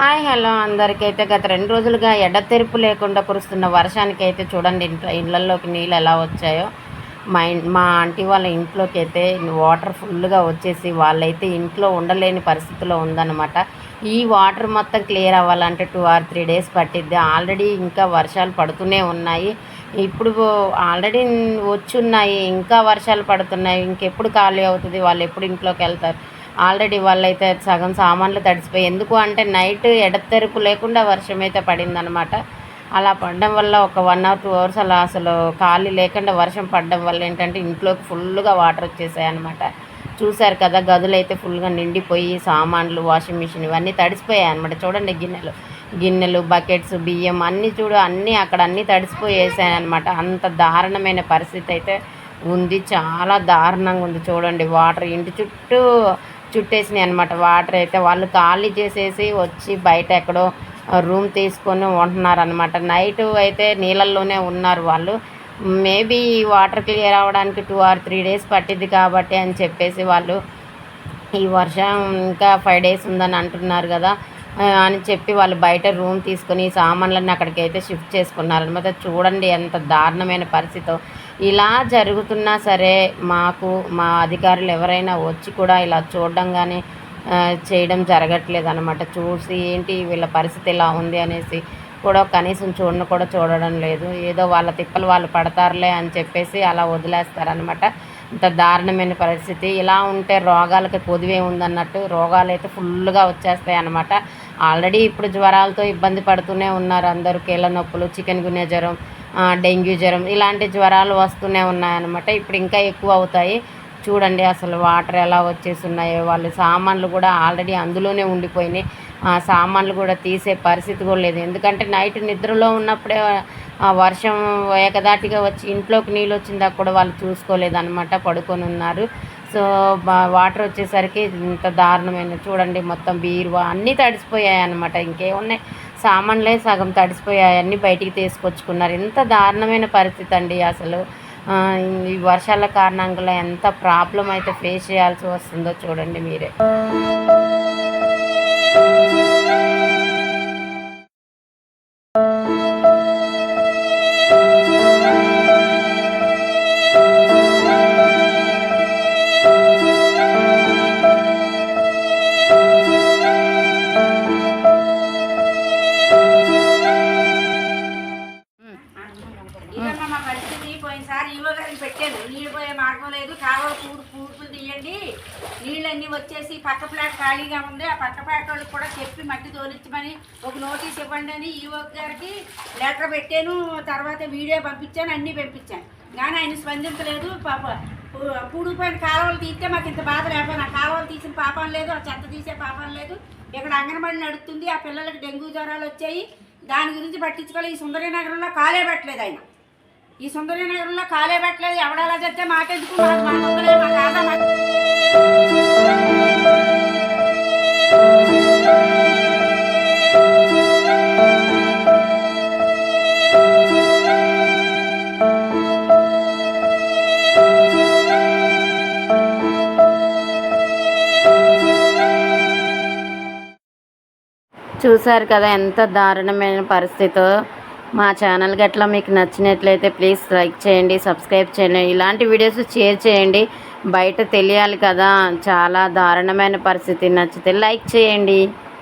Hi hello అందరికైతే గత రెండు రోజులుగా ఎడతెరుపు లేకుండా కురుస్తున్న వర్షానికి అయితే చూడండి ఇంట్లో ఇళ్ళల్లోకి నీళ్ళు ఎలా వచ్చాయో. మా మా ఆంటీ వాళ్ళ ఇంట్లోకి అయితే వాటర్ ఫుల్గా వచ్చేసి వాళ్ళైతే ఇంట్లో ఉండలేని పరిస్థితిలో ఉందన్నమాట. ఈ వాటర్ మొత్తం క్లియర్ అవ్వాలంటే టూ ఆర్ త్రీ డేస్ పట్టిద్ది. ఆల్రెడీ ఇంకా వర్షాలు పడుతూనే ఉన్నాయి. ఇప్పుడు ఆల్రెడీ వచ్చున్నాయి ఇంకా వర్షాలు పడుతున్నాయి. ఇంకెప్పుడు ఖాళీ అవుతుంది? వాళ్ళు ఎప్పుడు ఇంట్లోకి వెళ్తారు? ఆల్రెడీ వాళ్ళైతే సగం సామాన్లు తడిసిపోయి ఎందుకు అంటే నైట్ ఎడతెరుపు లేకుండా వర్షం అయితే పడిందనమాట అలా పడడం వల్ల ఒక వన్ అవర్ టూ అవర్స్ అలా అసలు ఖాళీ లేకుండా వర్షం పడడం వల్ల ఏంటంటే ఇంట్లోకి ఫుల్గా వాటర్ వచ్చేసాయి అనమాట చూశారు కదా గదులు అయితే ఫుల్గా నిండిపోయి సామాన్లు వాషింగ్ మిషన్ ఇవన్నీ తడిసిపోయాయి అనమాట చూడండి గిన్నెలు గిన్నెలు బకెట్స్ బియ్యం అన్నీ చూడు అన్నీ అక్కడ అన్నీ తడిసిపోయేసాయి అనమాట అంత దారుణమైన పరిస్థితి అయితే ఉంది చాలా దారుణంగా ఉంది చూడండి. వాటర్ ఇంటి చుట్టూ చుట్టేసినాయి అనమాట వాటర్ అయితే వాళ్ళు ఖాళీ చేసేసి వచ్చి బయట ఎక్కడో రూమ్ తీసుకొని ఉంటున్నారనమాట నైట్ అయితే నీళ్ళల్లోనే ఉన్నారు వాళ్ళు. మేబీ వాటర్ క్లియర్ అవ్వడానికి టూ ఆర్ త్రీ డేస్ పట్టింది కాబట్టి అని చెప్పేసి వాళ్ళు ఈ వర్షం ఇంకా ఫైవ్ డేస్ ఉందని అంటున్నారు కదా. అని చెప్పి వాళ్ళు బయట రూమ్ తీసుకొని సామాన్లన్నీ అక్కడికి అయితే షిఫ్ట్ చేసుకున్నారు అనమాట చూడండి ఎంత దారుణమైన పరిస్థితి. ఇలా జరుగుతున్నా సరే మాకు మా అధికారులు ఎవరైనా వచ్చి కూడా ఇలా చూడడం కానీ చేయడం జరగట్లేదు అనమాట చూసి ఏంటి వీళ్ళ పరిస్థితి ఇలా ఉంది అనేసి కూడా కనీసం చూడను కూడా చూడడం లేదు. ఏదో వాళ్ళ తిప్పలు వాళ్ళు పడతారులే అని చెప్పేసి అలా వదిలేస్తారనమాట ఇంత దారుణమైన పరిస్థితి. ఇలా ఉంటే రోగాలకి పొదువే ఉందన్నట్టు రోగాలు అయితే ఫుల్గా వచ్చేస్తాయి అన్నమాట. ఆల్రెడీ ఇప్పుడు జ్వరాలతో ఇబ్బంది పడుతూనే ఉన్నారు అందరూ. కీళ్ళ నొప్పులు చికెన్ గునే జ్వరం డెంగ్యూ జ్వరం ఇలాంటి జ్వరాలు వస్తూనే ఉన్నాయన్నమాట. ఇప్పుడు ఇంకా ఎక్కువ అవుతాయి. చూడండి అసలు వాటర్ ఎలా వచ్చేసి ఉన్నాయో వాళ్ళు సామాన్లు కూడా ఆల్రెడీ అందులోనే ఉండిపోయినాయి. ఆ సామాన్లు కూడా తీసే పరిస్థితి కూడా లేదు. ఎందుకంటే నైట్ నిద్రలో ఉన్నప్పుడే వర్షం ఏకదాటిగా వచ్చి ఇంట్లోకి నీళ్ళు వచ్చిందా కూడా వాళ్ళు చూసుకోలేదన్నమాట పడుకొని ఉన్నారు. సో వాటర్ వచ్చేసరికి ఇంత దారుణమైన చూడండి మొత్తం బీరువా అన్నీ తడిసిపోయాయి అనమాట ఇంకేమున్నాయి? సామాన్లే సగం తడిసిపోయాయి అన్నీ బయటికి తీసుకొచ్చుకున్నారు. ఎంత దారుణమైన పరిస్థితి అండి అసలు. ఈ వర్షాల కారణంగా ఎంత ప్రాబ్లం అయితే ఫేస్ చేయాల్సి వస్తుందో చూడండి మీరే. పోయినసారి పెట్టాను. నీళ్ళు పోయే మార్గం లేదు. కావాలి పూడు పూర్పులు తీయండి. నీళ్ళన్నీ వచ్చేసి పక్క ప్లాట్ ఖాళీగా ఉంది. ఆ పక్క ప్లాట్ వాళ్ళకి కూడా చెప్పి మట్టి తోలించమని ఒక నోటీస్ ఇవ్వండి అని ఈవో గారికి లెటర్ పెట్టాను. తర్వాత వీడియో పంపించాను అన్నీ పంపించాను. కానీ ఆయన స్పందించలేదు. పాప పూడిపోయిన కాలువలు తీస్తే మాకు ఇంత బాధ లేకపోయినా ఆ కాలువలు తీసిన పాపం లేదు ఆ చెత్త తీసే పాపం లేదు. ఇక్కడ అంగన్వాడీ నడుస్తుంది. ఆ పిల్లలకి డెంగ్యూ జ్వరాలు వచ్చాయి. దాని గురించి పట్టించుకోవాలి ఈ సుందరి నగరంలో కాలే పెట్టలేదు ఆయన. ఈ సుందరి నగరంలో కాలే పెట్టలేదు. ఎవడలా చెప్తే మాకెందుకు చూశారు కదా ఎంత దారుణమైన పరిస్థితో. మా ఛానల్ గట్లా మీకు నచ్చినట్లయితే ప్లీజ్ లైక్ చేయండి సబ్స్క్రైబ్ చేయండి. ఇలాంటి వీడియోస్ షేర్ చేయండి. బయట తెలియాలి కదా చాలా దారుణమైన పరిస్థితి నచ్చితే లైక్ చేయండి.